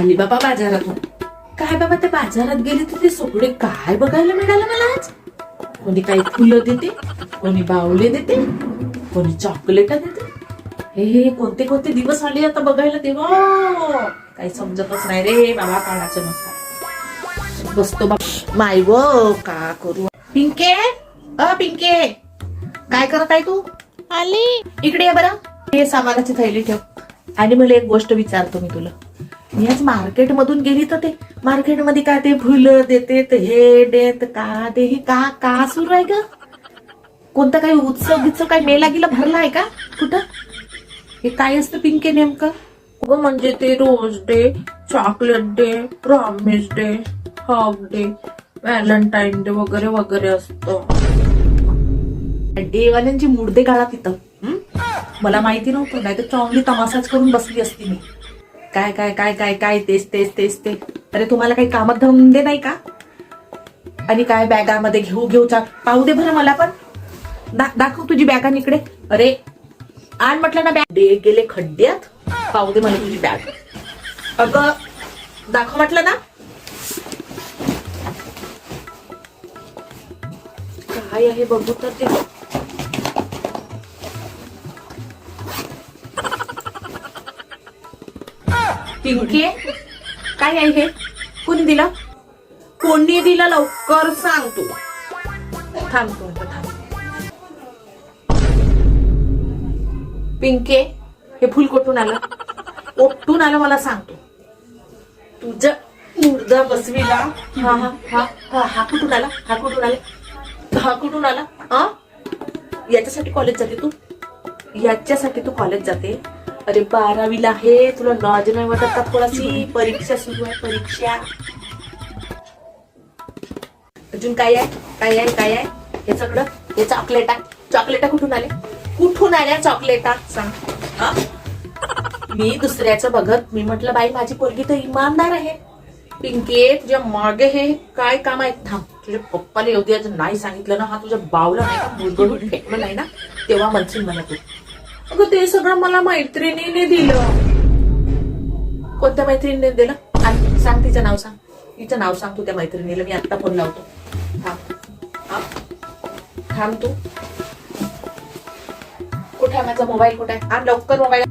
आली बाबा बाजारातून काय बाबा त्या बाजारात गेले तर ते सगळे काय बघायला मिळालं मला आज? कोणी काही फुलं देते कोणी बावले देते कोणी चॉकलेट देते. हे हे कोणते कोणते दिवस आले आता बघायला तेव्हा? काही समजतच नाही रे बाबा काळाचं नसतं. बसतो बाबा. माय व का करू? पिंके? अ पिंके काय करत आहे तू? आली. इकडे ये बरं. हे सामानाची थैली ठेव. आणि मला एक गोष्ट विचारतो मी तुला. मी आज मार्केट मधून गेली तर ते मार्केटमध्ये काय ते फुलं देते ते हे देत का ते हे का का सुरू आहे ग? कोणता काही उत्सव गित्सव काय मेला गेला भरला आहे का? कुठं? हे काय असतं पिंके नेमकं? अगं म्हणजे ते rose day chocolate day promise day hug day Valentine day वगैरे वगैरे असतं. डेवाल्यांची मुर्दे गाळा तिथं? मला माहिती नव्हतं नाही तर चांगली तमासाच करून बसली असती मी. काय काय काय काय काय तेच तेच तेच ते. अरे तुम्हाला काही कामात धंदे नाही का? आणि काय बॅगामध्ये घेऊ घेऊ चा पाहू दे बरं मला पण. दा- दाखव तुझी बॅग आणि इकडे. अरे आण म्हटलं ना बॅग. डे गेले खड्ड्यात. पाहू दे मला तुझी बॅग. अगं दाखव म्हटलं ना. काय आहे बघू तर ते. पिंकी? काय आहे हे? कोणी दिलं? कोणी दिलं लवकर सांग तू. थांबतो थांब. पिंके हे फुल कुठून आलं? कुठून आलं मला सांगतो तुझं मुर्दा बसविला. हा हा हा हा हा कुठून आला? हा कुठून आला? हा कुठून आला? हा याच्यासाठी कॉलेज जाते तू? याच्यासाठी तू कॉलेज जाते? अरे बारावीला आहे. तुला लॉज नाही वाटत का? थोडाशी परीक्षा सुरू आहे? परीक्षा. अजून काय आहे? काय आहे? काय आहे? हे सगळं? हे चॉकलेटा चॉकलेटा कुठून आले? कुठून आल्या चॉकलेटा सांग. मी दुसऱ्याचं बघत मी म्हटलं बाई माझी पोरगी तर इमानदार आहे. पिंके तुझ्या मागे हे काय काम आहे? थांब. तुझ्या पप्पाला येऊ दे. नाही सांगितलं ना हा तुझ्या बावला नाही का? फेकलं नाही ना? तेव्हा म्हणशील मला तू अगं ते सगळं मला मैत्रिणीने दिलं. कोणत्या मैत्रिणीने दिलं? आणि सांग तिचं नाव सांग. तिचं नाव सांग तू त्या मैत्रिणीला. मी आत्ता फोन लावतो. थांब. हा. थांब तू. कुठे आहे माझा मोबाईल? कुठे आहे? आण लवकर मोबाईल.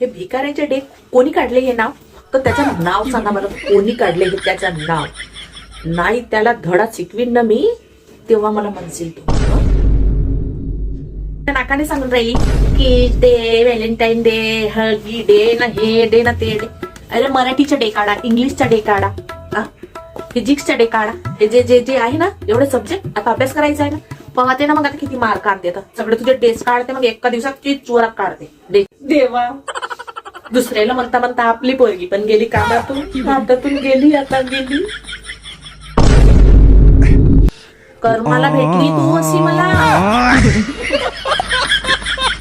हे भिकाऱ्याचे डे कोणी काढले हे नाव? तर त्याचं नाव सांगा मला कोणी काढले हे त्याचं नाव? नाही त्याला धडा शिकवीन ना मी तेव्हा मला म्हणशील तू. हं? नाकाने सांगून राहिली की डे व्हॅलेंटाईन डे हळगी डे ना हे डे ना ते डे. अरे मराठीचा डे काढा इंग्लिशचा डे काढा? फिजिक्सचा डे काढा. हे जे जे जे आहे ना एवढे सब्जेक्ट आता अभ्यास करायचा आहे ना पाहते ना मग आता किती मार्क आणते आता. सगळे तुझे टेस्ट काढते मग एका दिवसात तुझी चोरात काढते. डे. देवा. दुसऱ्याला म्हणता म्हणता आपली पोरगी पण गेली कामातून. हातातून गेली आता गेली. कर्माला भेटली तू अशी मला.